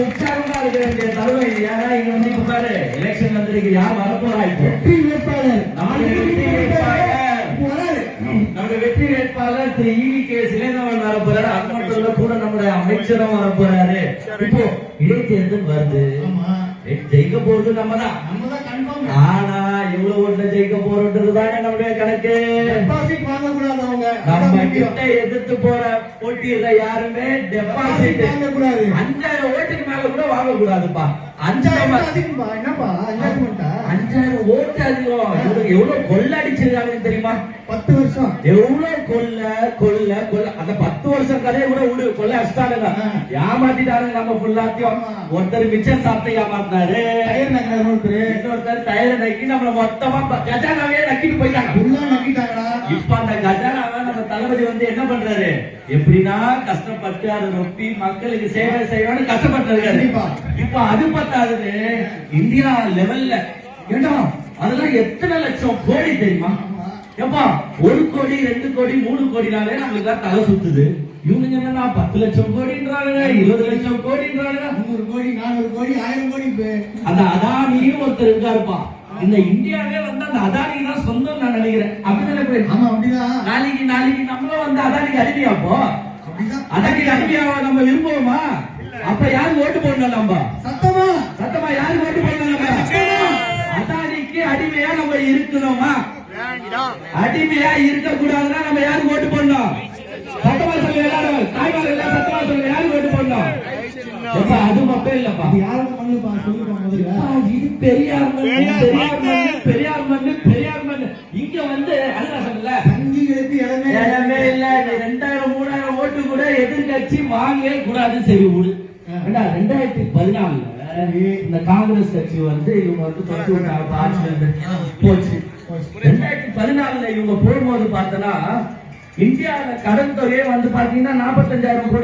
உற்சாகமா இருக்க வேண்டிய இங்க வந்து வந்திருக்கு. யார் வரப்போறா இப்போ? நம்முடைய வெற்றி வேட்பாளர். வெற்றி வேட்பாளர் திரு ஈவி கே சிலேந்திரன் வர அது மட்டும் இல்ல கூட நம்முடைய அமைச்சரும் வரப்போறாரு இப்போ இடைத்தேர்தல் வருது ஜெயிக்க போறது நம்ம தான் ஆனா எவ்வளவு ஓட்டுல ஜெயிக்க போறோன்றதுதானே நம்முடைய கணக்கு? நம்ம கிட்ட எதிர்த்து போற போட்டியில யாருமே டெபாசிட் அஞ்சாயிரம் ஓட்டுக்கு மேல கூட வாங்க கூடாதுப்பா அஞ்சாயிரம் அஞ்சாயிரம் ஓட்டு அதிகம். இவருக்கு எவ்வளவு கொள்ள அடிச்சிருக்காங்கன்னு தெரியுமா? பத்து வருஷம். எவ்வளவு கொல்ல கொல்ல கொல்ல. அந்த பத்து வருஷம் கதையை கூட விடு. கொல்ல அடிச்சிட்டானுங்க. ஆ. ஏமாத்திட்டானுங்க நம்ம ஃபுல்லாத்தையும். ஒருத்தர் மிச்சம் சாப்பிட்டு ஏமாத்தினாரு. இன்னொருத்தர். டயரை நக்கி நம்மள மொத்தமா கஜானாவே நக்கிட்டு போயிட்டாங்க. உள்ள நக்கிட்டாங்களா இப்ப அந்த கஜானாவை நம்ம தளபதி வந்து என்ன பண்றாரு? எப்படின்னா கஷ்டப்பட்டு அதை ரொப்பி மக்களுக்கு சேவை செய்யணும்னு கஷ்டப்பட்டு இருக்காரு. இப்ப அது பத்தாது இந்தியா லெவல்ல ஏண்டா? அதெல்லாம் எத்தனை லட்சம் கோடி தெரியுமா. ஏப்பா ஒரு கோடி ரெண்டு கோடி மூணு கோடினாலே நம்மளுக்கு தான் தலை சுத்துது. இவனுங்க என்னன்னா பத்து லட்சம் கோடின்றானுங்க இருபது லட்சம் கோடின்றானுங்க. முந்நூறு கோடி நானூறு கோடி ஆயிரம் கோடி அந்த அதானியும் ஒருத்தர் இருக்காருப்பா. இந்த இந்தியாவே வந்து அந்த அதானி தான் சொந்தம் நான் நினைக்கிறேன். அப்படிதானே ஆமா அப்படிதான். நாளைக்கு நாளைக்கு நம்மளும் வந்து அதானிக்கு அடிமையா அப்போ அப்படிதான். அதானிக்கு அடிமையாவா நம்ம விரும்புவோமா? அப்ப யாருக்கு ஓட்டு போடணும் நம்ம? சத்தமா? சத்தமா யாருக்கு ஓட்டு போடணும் நம்ம? அதானிக்கு அடிமையா நம்ம இருக்கணுமா? அடிமையா இருக்க கூடாதுன்னா நம்ம யாருக்கு ஓட்டு போடணும்? சத்தமா சொல்லுங்க எல்லாரும் தாய்மார்கள் எல்லாம் சொல்லுங்க யாருக்கு ஓட்டு போடணும்? எப்பா, அது மட்டும் இல்லப்பா. யாருக்கு பண்ணுப்பா சொல்லுப்பா முதல்ல அப்பா, இது பெரியார் மண்ணு, பெரியார் மண்ணு, பெரியார் மண்ணு, பெரியார் மண்ணு. இங்க வந்து அதுதான் சொன்னேன்ல, சங்கிகளுக்கு இடமே இடமே இல்ல. ரெண்டாயிரம், மூணாயிரம் ஓட்டு கூட எதிர்க்கட்சி வாங்கவே கூடாது சரி விடு. ரெண்டாயிரத்தி பதினாலுல இந்த காங்கிரஸ் கட்சி வந்து இவங்க வந்து தொட்டு. போச்சு. ரெண்டாயிரத்தி பதினாலுல இவங்க போகும்போது பார்த்தனா இந்தியாவில் கடன் தொகையே வந்து பாத்தீங்கன்னா நாற்பத்தஞ்சாயிரம் கோடி